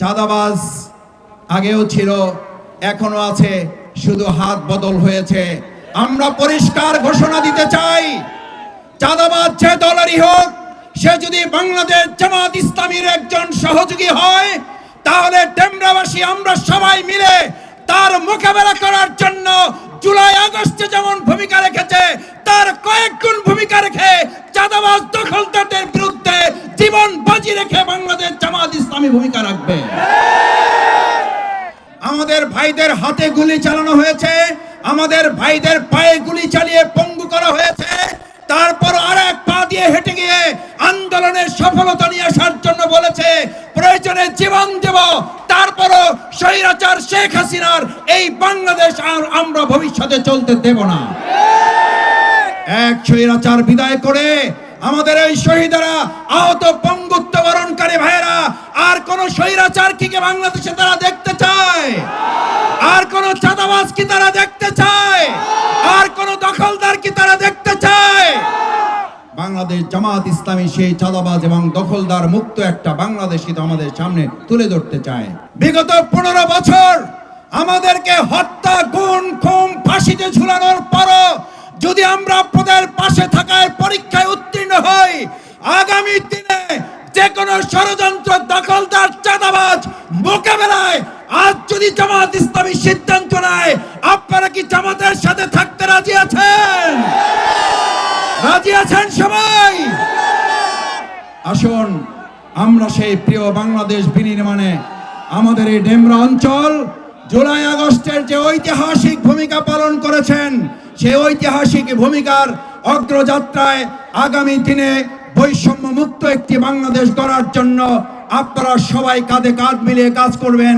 চাঁদাবাজ আগেও ছিল, এখনও আছে, শুধু হাত বদল হয়েছে। আমরা পরিষ্কার ঘোষণা দিতে চাই, চাঁদাবাজ যে দলেরই হোক, সে যদি বাংলাদেশ জামাত ইসলামীর একজন সহযোগী হয়, তাহলে ডেমরাবাসী আমরা সবাই মিলে তার মোকাবেলা করার জন্য জুলাই, আগস্টে যেমন ভূমিকা রেখেছে, তার কয়েক গুণ ভূমিকা রেখে চাঁদাবাজ দখলদারদের বিরুদ্ধে জীবন বাজি রেখে ইসলামী ভূমিকা রাখবে। আমাদের ভাইদের হাতে গুলি চালানো হয়েছে, আমাদের ভাইদের পায়ে গুলি চালিয়ে পঙ্গু করা হয়েছে, তারপর আর এক পা দিয়ে হেঁটে গিয়ে আন্দোলনের সফলতা নিয়ে আসার জন্য বলেছে, প্রয়োজনে জীবন দেব, তারপরও স্বৈরাচার শেখ হাসিনার এই বাংলাদেশ আর আমরা ভবিষ্যতে চলতে দেব না। এক স্বৈরাচার বিদায় করে আমাদের এই শহীদেরা আহত ভাইয়েরা আর স্বৈরাচার কি বাংলাদেশে তারা দেখতে চায়? আর কোন চাঁদাবাজ কি তারা দেখতে চায়? আর কোন দখলদার কি তারা দেখতে চায়? বাংলাদেশ জামাত ইসলামী সেই চাঁদাবাজ এবং দখলদার মুক্ত একটা বাংলাদেশি তো আমাদের সামনে তুলে ধরতে চায়। বিগত পনেরো বছর আমাদেরকে হত্যা গুণ খুন ফাঁসিতে ঝুলানোর পরও যদি আমরা আপনাদের পাশে থাকার পরীক্ষায় উত্তীর্ণ হই, আগামী দিনে যে কোনো ষড়যন্ত্র দখলদার চাঁদাবাজ মোকাবেলায়, আজ যদি জামাত ইসলামী সিদ্ধান্ত নেয়, আপনারা কি জামাতের সাথে থাকতে রাজি আছেন? রাজি আছেন সবাই? আসুন, আমরা সেই প্রিয় বাংলাদেশ বিনির্মাণে আমাদের এই ডেমরা অঞ্চল জুলাই আগস্টের যে ঐতিহাসিক ভূমিকা পালন করেছেন, সেই ঐতিহাসিক ভূমিকার অগ্রযাত্রায় আগামী দিনে বৈষম্য মুক্ত একটি বাংলাদেশ গড়ার জন্য আপনারা সবাই কাঁধে কাঁধ মিলিয়ে কাজ করবেন।